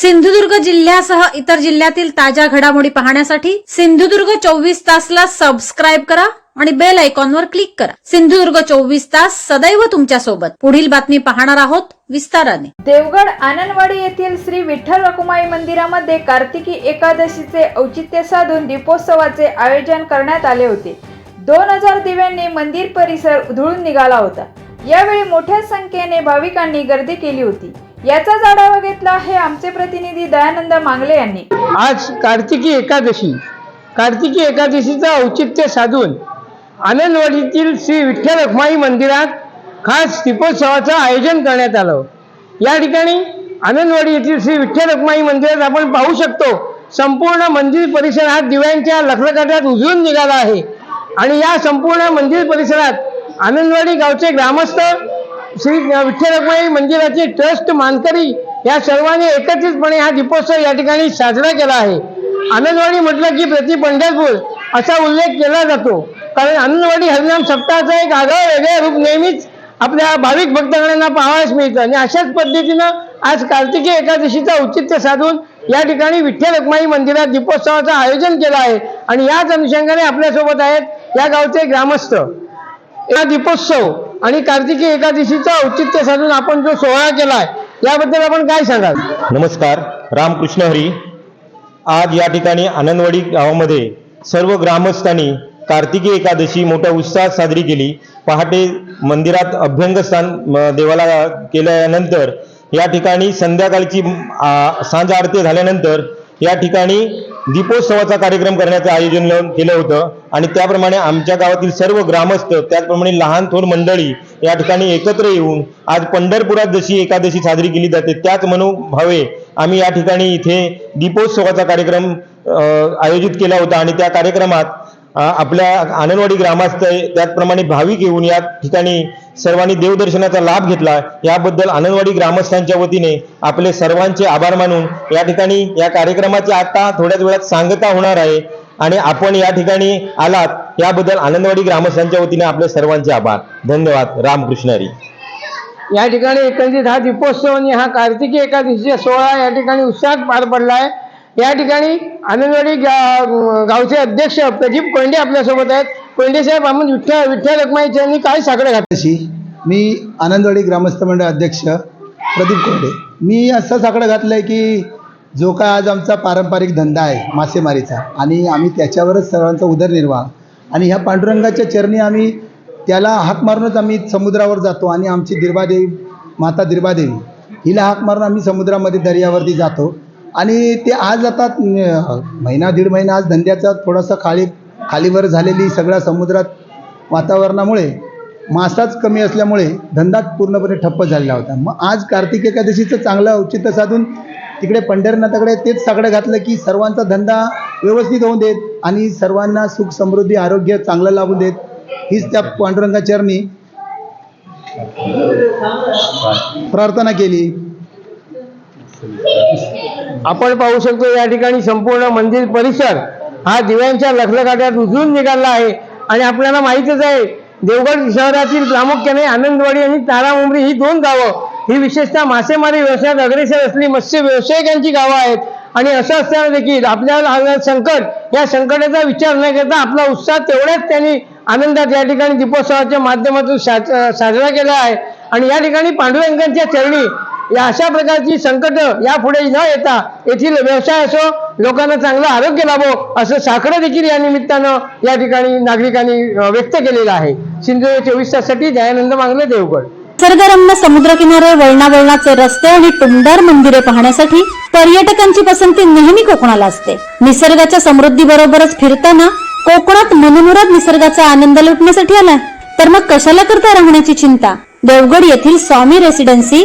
सिंधुदुर्ग जिल्ह्यासह इतर जिल्ह्यातील ताज्या घडामोडी पाहण्यासाठी सिंधुदुर्ग चोवीस तासला सबस्क्राईब करा आणि बेल आयकॉनवर क्लिक करा. सिंधुदुर्ग चोवीस तास सदैव तुमच्यासोबत. पुढील बातमी पाहणार आहोत विस्ताराने. देवगड आनंदवाडी येथील श्री विठ्ठल रखुमाई मंदिरामध्ये कार्तिकी एकादशीचे औचित्य साधून दीपोत्सवाचे आयोजन करण्यात आले होते. दोन हजार दिव्यांनी मंदिर परिसर उधळून निघाला होता. यावेळी मोठ्या संख्येने भाविकांनी गर्दी केली होती. याचाच आढावा घेतला आहे आमचे प्रतिनिधी दयानंद मांगले यांनी. आज कार्तिकी एकादशी. कार्तिकी एकादशीचं औचित्य साधून आनंदवाडीतील श्री विठ्ठल रखमाई मंदिरात खास दीपोत्सवाचं आयोजन करण्यात आलं. या ठिकाणी आनंदवाडी येथील श्री विठ्ठल रखमाई मंदिरात आपण पाहू शकतो संपूर्ण मंदिर परिसर हा दिव्यांच्या लखलखाटात उजळून निघाला आहे. आणि या संपूर्ण मंदिर परिसरात आनंदवाडी गावचे ग्रामस्थ श्री विठ्ठल मंदिराचे ट्रस्ट मानकरी या सर्वांनी एकत्रितपणे हा दीपोत्सव या ठिकाणी साजरा केला आहे. आनंदवाडी म्हटलं की प्रति पंढरपूर असा उल्लेख केला जातो. कारण आनंदवाडी हरिनाम सप्ताहाचा एक आगळं वेगळं रूप नेहमीच आपल्या भाविक भक्तगणांना पाहावयास मिळतं. आणि अशाच पद्धतीनं आज कार्तिकी एकादशीचा औचित्य साधून या ठिकाणी विठ्ठल रखमाई मंदिरात दीपोत्सवाचं आयोजन केलं आहे. आणि याच अनुषंगाने आपल्यासोबत आहेत या गावचे ग्रामस्थ. या दीपोत्सव आणि कार्तिकी एकादशीचं औचित्य साधून आपण जो सोहळा केलाय याबद्दल आपण काय सांगाल? नमस्कार रामकृष्ण हरी. आज या ठिकाणी आनंदवाडी गावामध्ये सर्व ग्रामस्थांनी कार्तिकी एकादशी मोठ्या उत्साहात साजरी केली. पहाटे मंदिरात अभ्यंगस्थान म, देवाला केल्यानंतर या ठिकाणी संध्याकाळची सांज आरती झाल्यानंतर या ठिकाणी दीपोत्सवाचा कार्यक्रम करण्याचं आयोजन केलं होतं. आणि त्याप्रमाणे आमच्या गावातील सर्व ग्रामस्थ त्याचप्रमाणे लहान थोर मंडळी या ठिकाणी एकत्र येऊन आज पंढरपुरात जशी एकादशी साजरी केली जाते त्याच मनोभावे आम्ही या ठिकाणी इथे दीपोत्सवाचा कार्यक्रम आयोजित केला होता. आणि त्या कार्यक्रमात आपल्या आनंदवाडी ग्रामस्थ त्याचप्रमाणे भाविक येऊन या ठिकाणी सर्वांनी देवदर्शनाचा लाभ घेतला. याबद्दल आनंदवाडी ग्रामस्थांच्या वतीने आपले सर्वांचे आभार मानून या ठिकाणी या कार्यक्रमाची आता थोड्याच वेळात सांगता होणार आहे. आणि आपण या ठिकाणी आलात याबद्दल आनंदवाडी ग्रामस्थांच्या वतीने आपले सर्वांचे आभार. धन्यवाद. रामकृष्ण हरी या ठिकाणी एकंदरीत हा दीपोत्सव आणि हा कार्तिकी एकादशीचा सोहळा या ठिकाणी उत्साहात पार पडला आहे. या ठिकाणी आनंदवाडी गा- गावचे अध्यक्ष प्रदीप कोंडे आपल्यासोबत आहेत. कोंडे साहेब आपण विठ्ठल विठ्ठल रखमाई यांनी काय साकडं घातलं? अशी मी आनंदवाडी ग्रामस्थ मंडळ अध्यक्ष प्रदीप कोंडे. मी असं साकडं घातलं आहे की जो काय आज आमचा पारंपरिक धंदा आहे मासेमारीचा आणि आम्ही त्याच्यावरच सर्वांचा उदरनिर्वाह. आणि ह्या पांडुरंगाच्या चरणी आम्ही त्याला हाक मारूनच आम्ही समुद्रावर जातो आणि आमची दिर्बादेवी माता दिर्बादेवी हिला हाक मारून आम्ही समुद्रामध्ये दर्यावरती जातो. आणि ते आज आता महिना दीड महिना आज धंद्याचा थोडासा खाली खालीवर झालेली सगळ्या समुद्रात वातावरणामुळे मासाच कमी असल्यामुळे धंदा पूर्णपणे ठप्प झालेला होता. मग आज कार्तिक एकादशीचं चांगलं औचित्य साधून तिकडे पंढरनाथाकडे तेच सगळं घातलं की सर्वांचा धंदा व्यवस्थित होऊन देत आणि सर्वांना सुख समृद्धी आरोग्य चांगलं लाभून देत. हीच त्या पांडुरंगा चरणी प्रार्थना केली. आपण पाहू शकतो या ठिकाणी संपूर्ण मंदिर परिसर हा दिव्यांच्या लखलखाट्यात उजळून निघाला आहे. आणि आपल्याला माहितच आहे देवगड शहरातील प्रामुख्याने आनंदवाडी आणि तारामुंबरी ही दोन गावं. ही विशेषतः मासेमारी व्यवसायात अग्रेसर असली मत्स्य व्यावसायिकांची गावं आहेत. आणि असं असताना देखील आपल्याला संकट या संकटाचा विचार न करता आपला उत्साह तेवढ्याच त्यांनी आनंदात या ठिकाणी दीपोत्सवाच्या माध्यमातून साज- साजरा केला आहे. आणि या ठिकाणी पांडुरंगांच्या चरणी या अशा प्रकारची संकट यापुढे न येता येथील व्यवसाय असो लोकांना चांगलं आरोग्य लाभो असं साकडं देखील या निमित्तानं या ठिकाणी नागरिकांनी व्यक्त केलेलं आहे. सिंधू चोवीस ताससाठी दयानंद मांगले देवगड. निसर्गरम्य समुद्रकिनारे वळणावळणाचे रस्ते आणि टुमदार मंदिरे पाहण्यासाठी पर्यटकांची पसंती नेहमी कोकणाला असते. निसर्गाच्या समृद्धी बरोबरच फिरताना कोकणात मनमुराद निसर्गाचा आनंद लुटण्यासाठी आलाय तर मग कशाला करता राहण्याची चिंता? देवगड येथील Swami residency